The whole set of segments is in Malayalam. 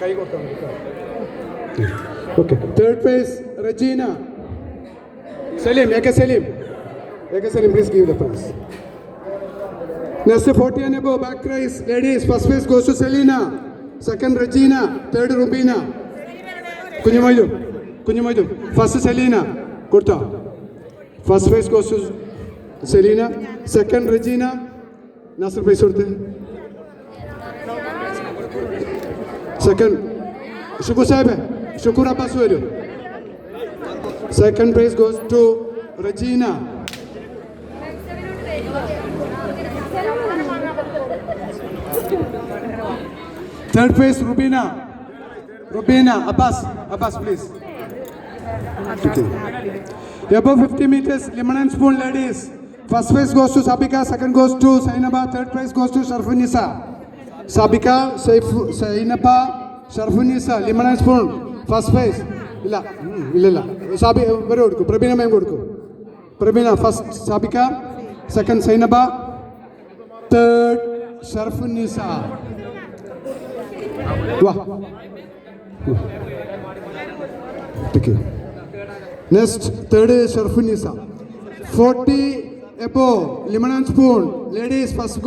കൈ കൊടുത്താൽ okay third phase Rajeena Saleem A K Saleem A K Saleem please give the prize Next 40 and above back race ladies first face goes to Selena. Second Regina. Third Rubina. Kunjumoythu Kunjumoythu first Selina കൊടുത്തോ first prize goes to Selina second Rajeena Nasar prize Second, Shukru Sahib, Shukru Abbas Second prize goes to Regina. Third place, Rubina. Rubina, Abbas, Abbas, please. Okay. Above 50 meters, lemon and spoon ladies. First place goes to Sabika, second goes to Sainaba, third place goes to Sharfinisa. Saif, Sainaba, Sharfunisa, lemon and spoon. First prize. ഇല്ല ഉം, ഇല്ല ഇല്ല സാബി ഇവരെ കൊടുക്കും പ്രബീന മേം കൊടുക്കും Prabeena first Sabika second Sainaba third Sharfunisa Thank you. Next, third is Sharfunisa. 40 above, lemon and spoon. Ladies, first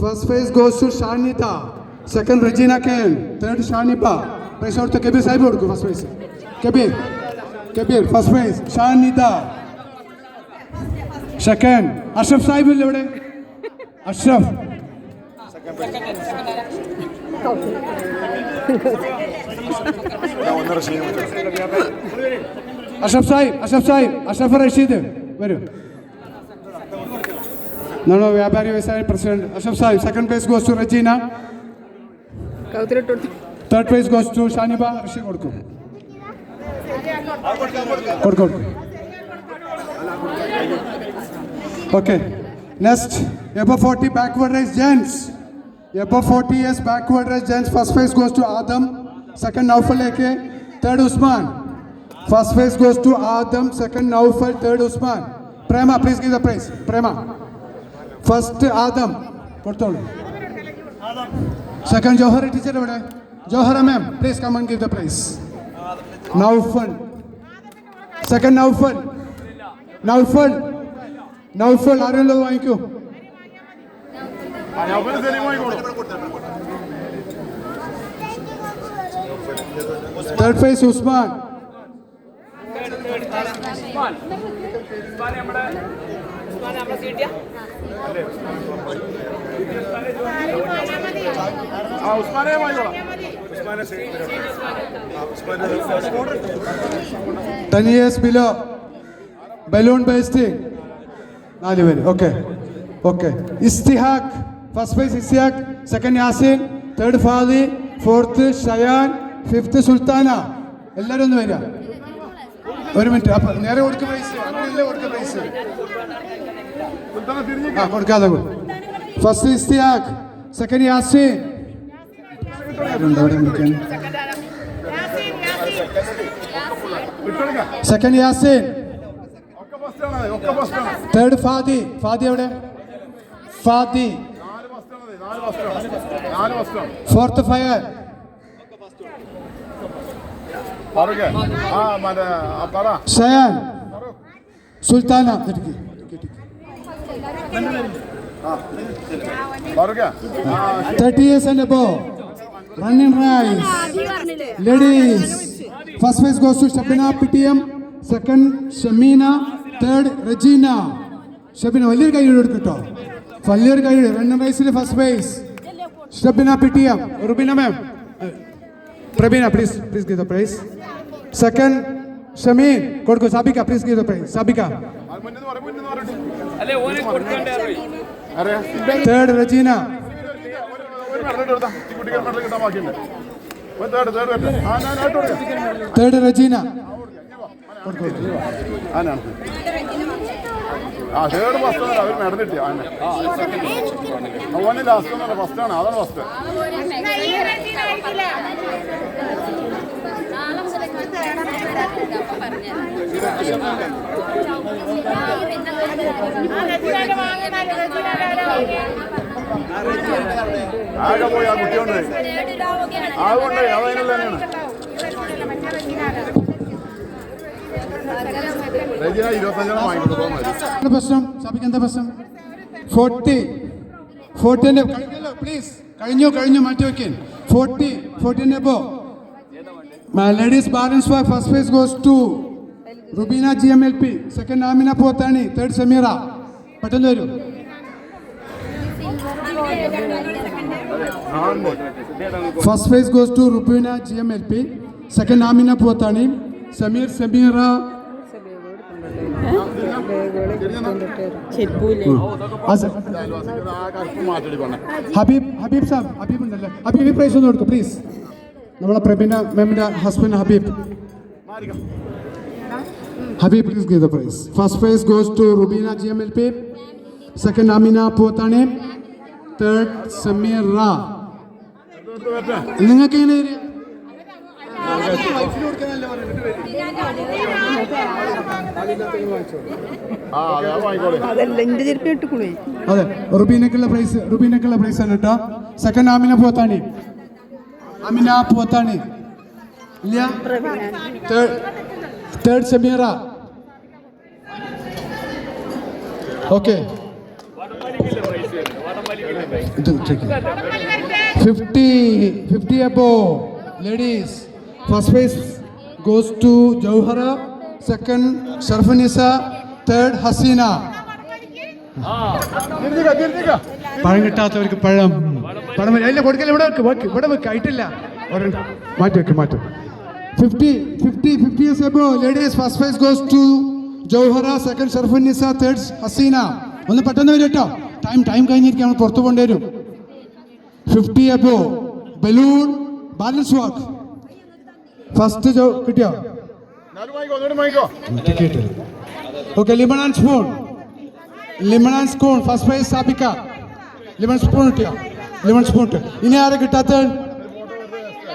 first phase goes to Shanita. Second, Regina Ken. Third, Shanipa. Price out to Kabir Sahib കൊടുക്കൂ first prize. Kabir. Kabir, first prize. Shanita. Second, Ashraf Sahib ഇല്ലേ ഇവിടെ? Ashraf. അഷഫ് സാഹിബ് അഷഫ് സാഹിബ് അഷഫ് റഷീദ് വരൂ നാണോ വ്യാപാരി വ്യവസായ president Ashaf Sahib second prize goes to Rajeena third prize goes to Shaniba Rasheed കൊടുക്കും കൊടുക്കും okay next above forty backward race gents above forty years backward race gents first prize goes to Adam second നൗഫലേക്ക് third Usman First phase goes to Adam, second Naufal, third Usman. Prema, please give the praise. Prema. First Adam കൊടുത്തോളൂ സെക്കൻഡ് ജോഹർ ടീച്ചർ എവിടെ Johara ma'am please come and give the prize Naufal second Naufal Naufal Naufal ആരെങ്കിലും വാങ്ങിക്കൂ third phase Usman ten years below balloon bursting നാല് പേര്. Okay okay Ishtiaq first prize Ishtiaq second Yasin third Fadi fourth Shayan fifth Sultana എല്ലാവരും ഒന്ന് വരിക. ഒരു മിനിറ്റ് അപ്പൊ നേരെ കൊടുക്കുക പ്രൈസ് അങ്ങനെയല്ലേ കൊടുക്ക പ്രൈസ് ആ കൊടുക്കാതെ first Ishtiaq second Yaseen. Second Yaseen. Third Fadi. Fadi എവിടെ? ഫാദി. ഫോർത്ത് ഫയർ പറ. സുൽത്താന ഇടുക്കി. പറക ആ 30 years and above. Running first Ladies. First to goes to Shabina PTM. Second, Shamina. Third, Regina. Shabina വലിയൊരു കൈ എടുക്കട്ടോ വലിയൊരു കൈ running റൈസിൽ first prize Shabina P T M Rubina ma'am Prabeena please please give the prize second Shameen കൊടുക്കും Sabika please give the prize Sabika third Rajeena third, third. Third Rajeena. ആ തേർഡ് ഫസ്റ്റ് ഒന്നല്ല അവർ മെഡൽ കിട്ടി ആന ഓന് ലാസ്റ്റ് ഒന്നല്ല ഫസ്റ്റ് ആണ്. അതാണ് ഫസ്റ്റ് ആ ആകെ പോയി ആ കുട്ടിയുണ്ട് അതുകൊണ്ട് അതതിനുള്ള തന്നെയാണ്. റെജിന ഇരുപത്തഞ്ചെണ്ണം വാങ്ങിക്കൊടുക്കാൻ മതി പ്രശ്നം? ഷാബിക്ക് എന്താ പ്രശ്നം? ഫോർട്ടി. ഫോർട്ടിന്റെ കഴിഞ്ഞല്ലോ പ്ലീസ്. കഴിഞ്ഞു? കഴിഞ്ഞു? മാറ്റി വെക്കാൻ forty. ഫോർട്ടിന്റെ above ladies balance first phase goes to Rubeena G M L P second Amina Pothani third Sameera പെട്ടെന്ന് വരൂ. First phase goes to Rubeena G M L P second Amina Pothani Sameer Sameera Habeeb Habeeb Saab Habeeb ഉണ്ടല്ലേ? ഹബീബ് പ്രൈസ് ഒന്ന് കൊടുക്കും പ്ലീസ് നമ്മളെ പ്രബീന മാമിന്റെ husband Habeeb. മാറിക്കാം Habeeb please give the prize first prize goes to Rubeena G M L P second Amina Pothani third Sameer റാ എടുത്ത് വരട്ടെ നിങ്ങൾക്ക് എങ്ങനെ തരിക? അതെ റുബീനക്കുള്ള പ്രൈസ് റുബീനക്കുള്ള പ്രൈസ് ആണ് കേട്ടോ സെക്കൻഡ് ആമിന പോത്താണി അമിന പോത്താണി ഇല്ല? Third Sameera okay fifty fifty അപ്പോ ladies first prize goes to Jouhara second Sharfanisa third Haseena പഴം കിട്ടാത്തവർക്ക് പഴം. പഴം. ഇല്ല കൊടുക്കല്ല ഇവിടെ വെക്ക് ഇവിടെ വെക്ക്. ആയിട്ടില്ല. മാറ്റി വെക്ക് മാറ്റി fifty fifty fifty years above ladies first prize goes to Jouhara second Sarfunisa third Haseena ഒന്ന് പെട്ടെന്ന് വരും കേട്ടോ ടൈം ടൈം കഴിഞ്ഞിരിക്കും നമ്മൾ പുറത്ത് പോകേണ്ടി വരും. Fifty above balloon balance walk first കിട്ടിയോ? Okay lemon and spoon lemon and spoon first prize സ്ഥാപിക്കാം ലിമൺ സ്പൂൺ കിട്ടിയോ? ലിമൺ സ്പൂൺ ഇനി ആരെ കിട്ടാത്ത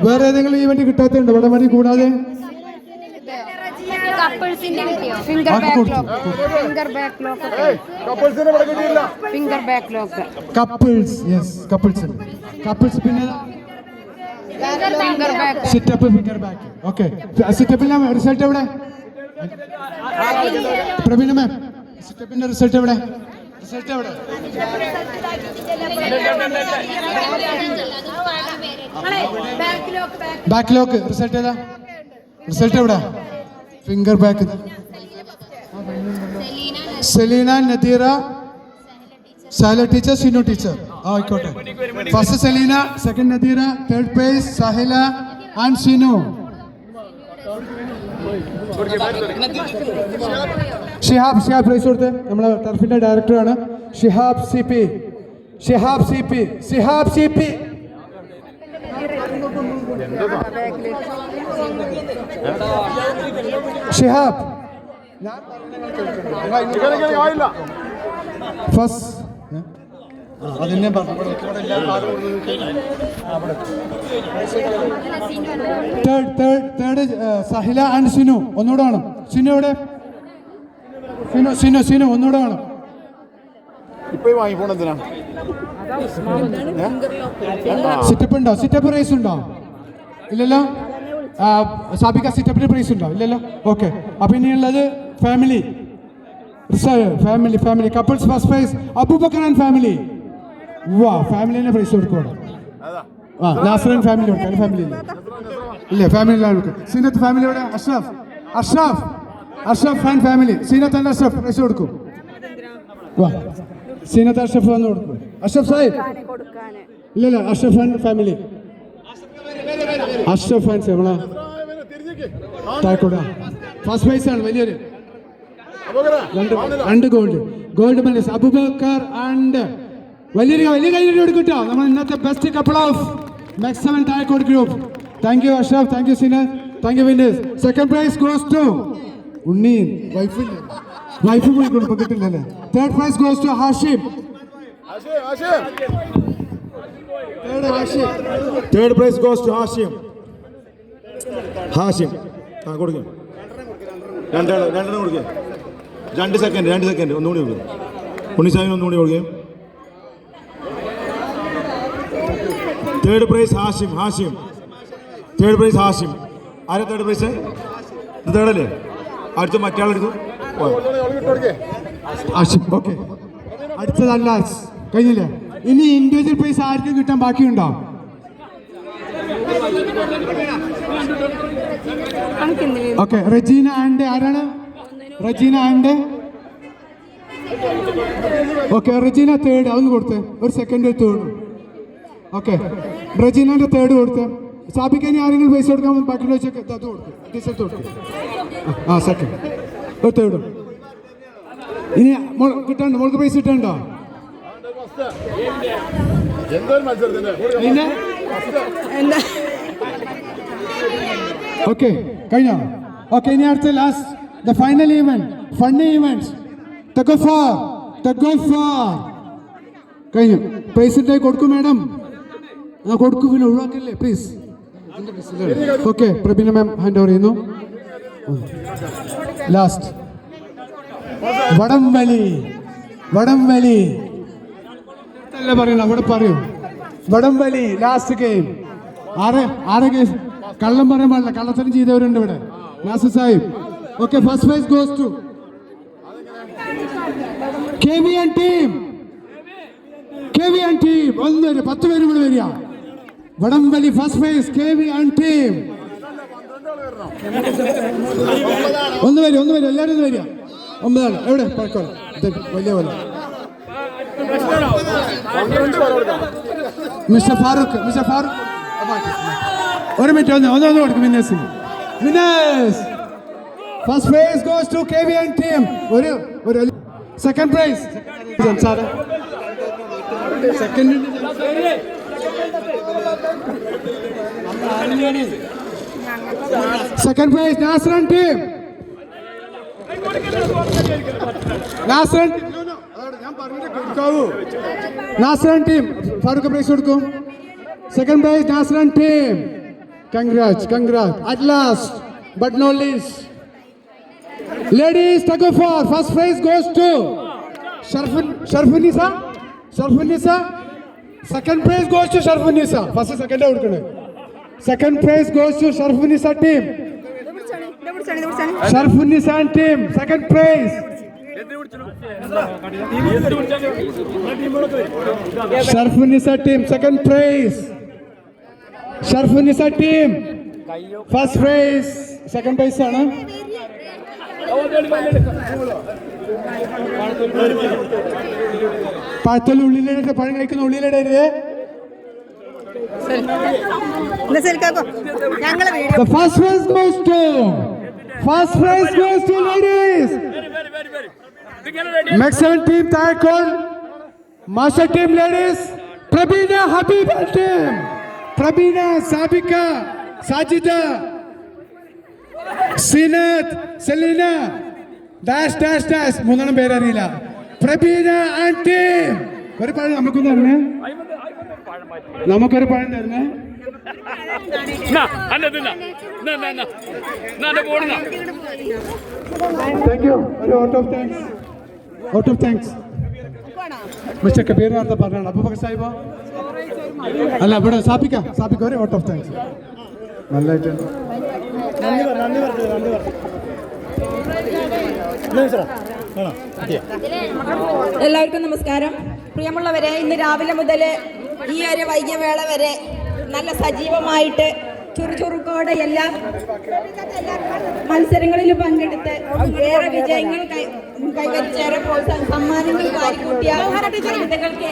വേറെ ഏതെങ്കിലും ഈവന്റ് കിട്ടാത്തുണ്ട് ഇവിടെ മതി കൂടാതെ finger back lock finger back lock ഏയ് കപ്പിൾസിനെ finger back lock couples yes couples couples പിന്നെ finger back situp finger back okay സിറ്റപ്പിന്റെ result എവിടെ പ്രവീണ മാം സിറ്റപ്പിന്റെ റിസൾട്ട് എവിടെ റിസൾട്ട് എവിടെ? ബാക്ക് ലോക്ക് റിസൾട്ട് ഏതാ? റിസൾട്ട് എവിടെ? Finger back. Selina Nadeera Sahala teacher Sinu teacher. ആയിക്കോട്ടെ. First Selina second Nadeera third place Sahala and Sinu. Shihab Shihab prize കൊടുത്ത് നമ്മളെ ടർഫിന്റെ ഡയറക്ടറാണ് Shihab C P Shihab C P Shihab C P Shihab. First അതിനെ third third third Sahila and Sinu. ഒന്നുകൂടെ വേണം സിനു എവിടെ? സിനു സിനു സിനു ഒന്നുകൂടെ വേണം ഇപ്പൊ വാങ്ങിപ്പോണ എന്തിനാ? സിറ്റപ്പ് ഉണ്ടോ? സിറ്റപ്പ് പ്രൈസ് ഉണ്ടോ? ഇല്ലല്ലോ? സാബിക സിറ്റപ്പിന് പ്രൈസ് ഉണ്ടോ? ഇല്ലല്ലോ? ഓക്കെ അപ്പൊ ഇനിയുള്ളത് family family family couples first prize Abubakar and family വാ ഫാമിലിനെ പ്രൈസ് കൊടുക്കണം ആ നാസറൻ ഫാമിലി കൊടുക്കാം ഫാമിലി ഇല്ല? ഇല്ല ഫാമിലിയിലാണ് കൊടുക്കുക സീനത്ത് ഫാമിലി എവിടെ Ashraf. Ashraf. Ashraf and family Zeenath and Ashraf prize കൊടുക്കും. വാ. സീനത്ത് അഷ്റഫ് വന്ന് കൊടുക്കും. അഷ്റഫ് സാഹിബ്. ഇല്ല ഇല്ല Ashraf and family Ashraf and നമ്മളെ താക്കോട. ഫസ്റ്റ് പ്രൈസ് ആണ് വലിയൊരു. രണ്ട് gold gold medals Abubakar and വലിയൊരു വലിയ കൈയ്യടി കൊടുക്കട്ടോ നമ്മൾ ഇന്നത്തെ best couple of maximum Thayakkod group thank you Ashraf thank you sinner thank you winners second prize goes to Unni. വൈഫില്ല wife പോയി കൊടുക്കും കിട്ടില്ലല്ലേ third prize goes to Hashim third prize goes to Hashim Hashim ആ കൊടുക്കും. രണ്ടെണ്ണം രണ്ടെണ്ണം കൊടുക്കുക രണ്ട് സെക്കൻഡ് രണ്ട് സെക്കൻഡ് ഒന്നുകൂടി കൊടുക്കുക ഉണ്ണിസാഹിന് ഒന്നുകൂടി കൊടുക്കുക third prize Hashim Hashim third prize Hashim ആരാ തേർഡ് പ്രൈസ് ഇത് അടുത്ത മറ്റാളെടുത്തു അടുത്ത് മറ്റേ ആളെടുത്തു പോയോ ആഷിഫ് ഓക്കെ അടുത്തത് അല്ലാസ് കഴിഞ്ഞില്ലേ? ഇനി ഇൻഡിവിജ്വൽ പ്രൈസ് ആർക്കും കിട്ടാൻ ബാക്കിയുണ്ടോ? ഓക്കെ റജീന ആൻഡ് ആരാണ്? Rajeena and okay Rajeena third അതൊന്ന് കൊടുത്തേ. ഒരു സെക്കൻഡ് തേർഡ് ഓക്കെ റജീനന്റെ തേർഡ് കൊടുത്ത്. സാബിക്ക് ഇനി ആരെങ്കിലും പൈസ കൊടുക്കാൻ ബാക്കിയുള്ള വെച്ചൊക്കെ അത് കൊടുക്കും. ടീച്ചർക്ക് കൊടുക്കും. ആ സെക്കൻഡ് ഒരു തേർഡ് ഇനി മോൾ കിട്ടണ്ടോ മോൾക്ക് പൈസ കിട്ടണ്ടോ? ഓക്കെ കഴിഞ്ഞോ? ഓക്കെ ഇനി അടുത്ത last the final event funny event തഗഫാർ തഗഫാർ കഴിഞ്ഞു. പൈസ കൊടുക്കും മാഡം കൊടുക്കും പിന്നെ ഒഴിവാക്കല്ലേ please okay Prabeena ma'am hand over ചെയ്യുന്നു. ലാസ്റ്റ് വടംവലി വടംവലി. അല്ല പറയണം അവിടെ പറയൂ. വടംവലി ലാസ്റ്റ് ഗെയിം ആരെ ആരെ ഗെയിം കള്ളം പറയാൻ പാടില്ല. കള്ളത്തരം ചെയ്തവരുണ്ട് ഇവിടെ. Nasar Sahib okay first prize goes to K V and team K V and team ഒന്ന് പത്ത് പേര് ഇവിടെ വരിക. വടംവലി first prize K V team ഒന്ന് വരും ഒന്ന് വരും എല്ലാവരും ഒന്ന് വരിക. ഒമ്പതാണ്. എവിടെ? പഴക്കോളം വലിയ പോലെ. Mister Farooq mister Farooq. ഒരു മിനിറ്റ് ഒന്ന് ഒന്ന് ഒന്ന് കൊടുക്കും വിന്നേഴ്സിന് winners. First prize goes to K V N team ഒരു ഒരു. Second prize sir second second prize Nasar and team Nasar and Nasar and team Farooq prize കൊടുക്കും. Second prize Nasar and team congrat congrat at last but no least ladies tug for first prize goes to Sharfun Sharfunisa Sharfunisa second prize goes to Sharfunisa first second കൊടുക്കണേ second prize goes to Sharfunisa team Sharfunisa team second prize Sharfunisa team second prize Sharfunisa team first prize second prize ആണ് പഴത്തിൽ ഉള്ളിലിടരുത് പഴം കഴിക്കുന്ന ഉള്ളിലിടരുത് എന്നാ ശരിക്കാക്കോ ഞങ്ങളെ video The first prize goes to first prize goes to ladies. Maximum team Taekwondo, Master team ladies, Prabina Habiba team, Prabina Sabika, Sajida, Sinath, Selina, Dash dash dash മൂന്നെണ്ണം പേരറിയില്ല. പ്രബീന ആൻഡ് ടീം ഒരു പഴം നമുക്കൊന്ന് തരണേ. നമുക്കൊരു പഴം തരണേ. താങ്ക് യു ഒരു out of thanks out of thanks mister Kabeer നേരത്തെ പറഞ്ഞാണ് അബൂബക്കർ സാഹിബോ? അല്ല ഇവിടെ സ്ഥാപിക്കാം. സ്ഥാപിക്കാം. ഒരു ഓട്ട് ഓഫ് താങ്ക്സ് നല്ലതായിട്ടുണ്ട് എല്ലാവർക്കും നമസ്കാരം. പ്രിയമുള്ളവരെ ഇന്ന് രാവിലെ മുതൽ ഈ ഒരു വൈകിയ വേള വരെ നല്ല സജീവമായിട്ട് ചുറുചുറുക്കോടെ എല്ലാ മത്സരങ്ങളിൽ പങ്കെടുത്ത് ഏറെ വിജയങ്ങൾ കൈവരിച്ചേറെ പ്രോത്സാഹനം സമ്മാനങ്ങൾ വാരിക്കൂട്ടിയ വനിതകൾക്ക്